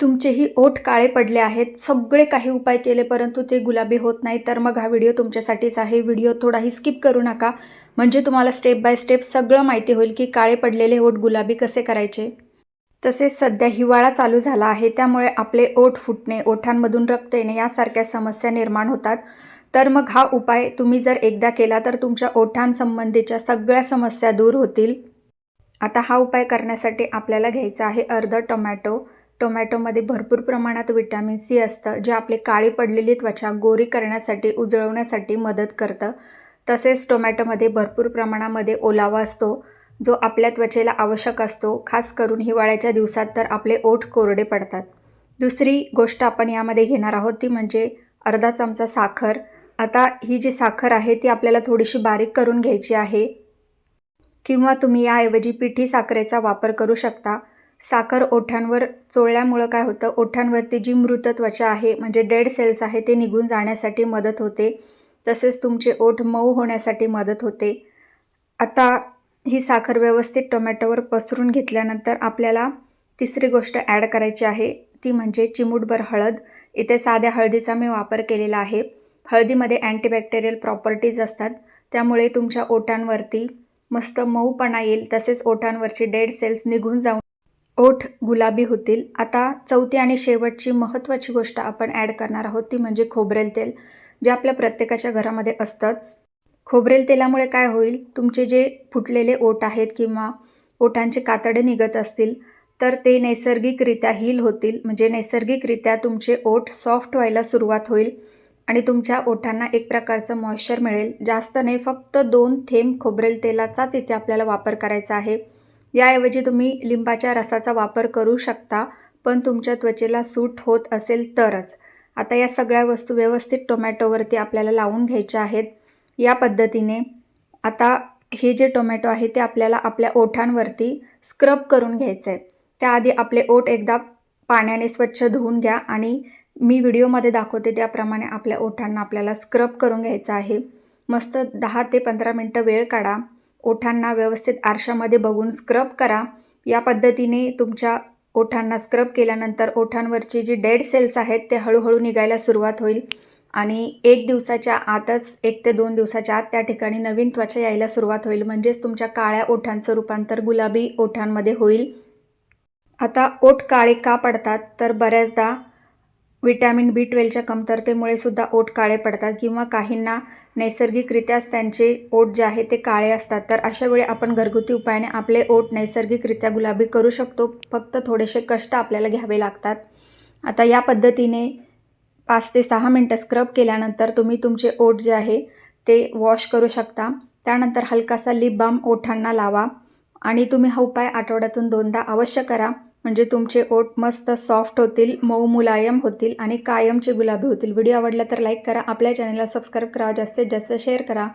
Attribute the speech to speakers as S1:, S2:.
S1: तुमचेही ओठ काळे पडले आहेत. सगळे काही उपाय केले परंतु ते गुलाबी होत नाही. तर मग हा व्हिडिओ तुमच्यासाठीच आहे. व्हिडिओ थोडाही स्किप करू नका. म्हणजे तुम्हाला स्टेप बाय स्टेप सगळं माहिती होईल की काळे पडलेले ओठ गुलाबी कसे करायचे. तसेच सध्या हिवाळा चालू झाला आहे. त्यामुळे आपले ओठ फुटणे ओठांमधून रक्त येणे यासारख्या समस्या निर्माण होतात. तर मग हा उपाय तुम्ही जर एकदा केला तर तुमच्या ओठांसंबंधीच्या सगळ्या समस्या दूर होतील. आता हा उपाय करण्यासाठी आपल्याला घ्यायचा आहे अर्ध टोमॅटो. टोमॅटोमध्ये भरपूर प्रमाणात विटॅमिन सी असतं जे आपले काळी पडलेली त्वचा गोरी करण्यासाठी उजळवण्यासाठी मदत करतं. तसेच टोमॅटोमध्ये भरपूर प्रमाणामध्ये ओलावा असतो जो आपल्या त्वचेला आवश्यक असतो. खास करून हिवाळ्याच्या दिवसात तर आपले ओठ कोरडे पडतात. दुसरी गोष्ट आपण यामध्ये घेणार आहोत ती म्हणजे अर्धा चमचा साखर. आता ही जी साखर आहे ती आपल्याला थोडीशी बारीक करून घ्यायची आहे. किंवा तुम्ही याऐवजी पिठी साखरेचा वापर करू शकता. साखर ओठांवर चोळल्यामुळं काय होतं? ओठांवरती जी मृत त्वचा आहे म्हणजे डेड सेल्स आहे ते निघून जाण्यासाठी मदत होते. तसेच तुमचे ओठ मऊ होण्यासाठी मदत होते. आता ही साखर व्यवस्थित टोमॅटोवर पसरून घेतल्यानंतर आपल्याला तिसरी गोष्ट ॲड करायची आहे. ती म्हणजे चिमूटभर हळद. इथे साध्या हळदीचा मी वापर केलेला आहे. हळदीमध्ये अँटीबॅक्टेरियल प्रॉपर्टीज असतात. त्यामुळे तुमच्या ओठांवरती मस्त मऊपणा येईल. तसेच ओठांवरचे डेड सेल्स निघून जाऊन ओठ गुलाबी होतील. आता चौथी आणि शेवटची महत्त्वाची गोष्ट आपण ॲड करणार आहोत ती म्हणजे खोबरेल तेल जे आपल्या प्रत्येकाच्या घरामध्ये असतंच. खोबरेल तेलामुळे काय होईल? तुमचे जे फुटलेले ओठ आहेत किंवा ओठांचे कातडे निघत असतील तर ते नैसर्गिकरित्या हील होतील. म्हणजे नैसर्गिकरित्या तुमचे ओठ सॉफ्ट व्हायला सुरुवात होईल आणि तुमच्या ओठांना एक प्रकारचं मॉइश्चर मिळेल. जास्त नाही फक्त दोन थेंब खोबरेल तेलाचाच इथे आपल्याला वापर करायचा आहे. याऐवजी तुम्ही लिंबाच्या रसाचा वापर करू शकता पण तुमच्या त्वचेला सूट होत असेल तरच. आता या सगळ्या वस्तू व्यवस्थित टोमॅटोवरती आपल्याला लावून घ्यायच्या आहेत. या पद्धतीने आता हे जे टोमॅटो आहे ते आपल्याला आपल्या ओठांवरती स्क्रब करून घ्यायचं आहे त्याआधी आपले ओठ एकदा पाण्याने स्वच्छ धुवून घ्या आणि मी व्हिडिओमध्ये दाखवते त्याप्रमाणे आपल्या ओठांना आपल्याला स्क्रब करून घ्यायचं आहे. मस्त दहा ते पंधरा मिनटं वेळ काढा. ओठांना व्यवस्थित आरशामध्ये बघून स्क्रब करा. या पद्धतीने तुमच्या ओठांना स्क्रब केल्यानंतर ओठांवरचे जे डेड सेल्स आहेत ते हळूहळू निघायला सुरुवात होईल. आणि एक दिवसाच्या आतच एक ते दोन दिवसाच्या आत त्या ठिकाणी नवीन त्वचा यायला सुरुवात होईल. म्हणजेच तुमच्या काळ्या ओठांचं रूपांतर गुलाबी ओठांमध्ये होईल. आता ओठ काळे का पडतात? तर बऱ्याचदा विटॅमिन बी ट्वेल्वच्या कमतरतेमुळे सुद्धा ओठ काळे पडतात किंवा काहींना नैसर्गिकरित्याच त्यांचे ओठ जे आहे ते काळे असतात. तर अशा वेळी आपण घरगुती उपायाने आपले ओठ नैसर्गिकरित्या गुलाबी करू शकतो. फक्त थोडेसे कष्ट आपल्याला घ्यावे लागतात. आता या पद्धतीने पाच ते सहा मिनटं स्क्रब केल्यानंतर तुम्ही तुमचे ओठ जे आहे ते वॉश करू शकता. त्यानंतर हलकासा लिप बाम ओठांना लावा आणि तुम्ही हा उपाय आठवड्यातून दोनदा अवश्य करा. म्हणजे तुमचे ओठ मस्त सॉफ्ट होतील मऊ मुलायम होतील आणि कायमचे गुलाबी होतील. व्हिडिओ आवडला तर लाईक करा. आपल्या चॅनलला सबस्क्राईब करा. जास्तीत जास्त शेअर करा.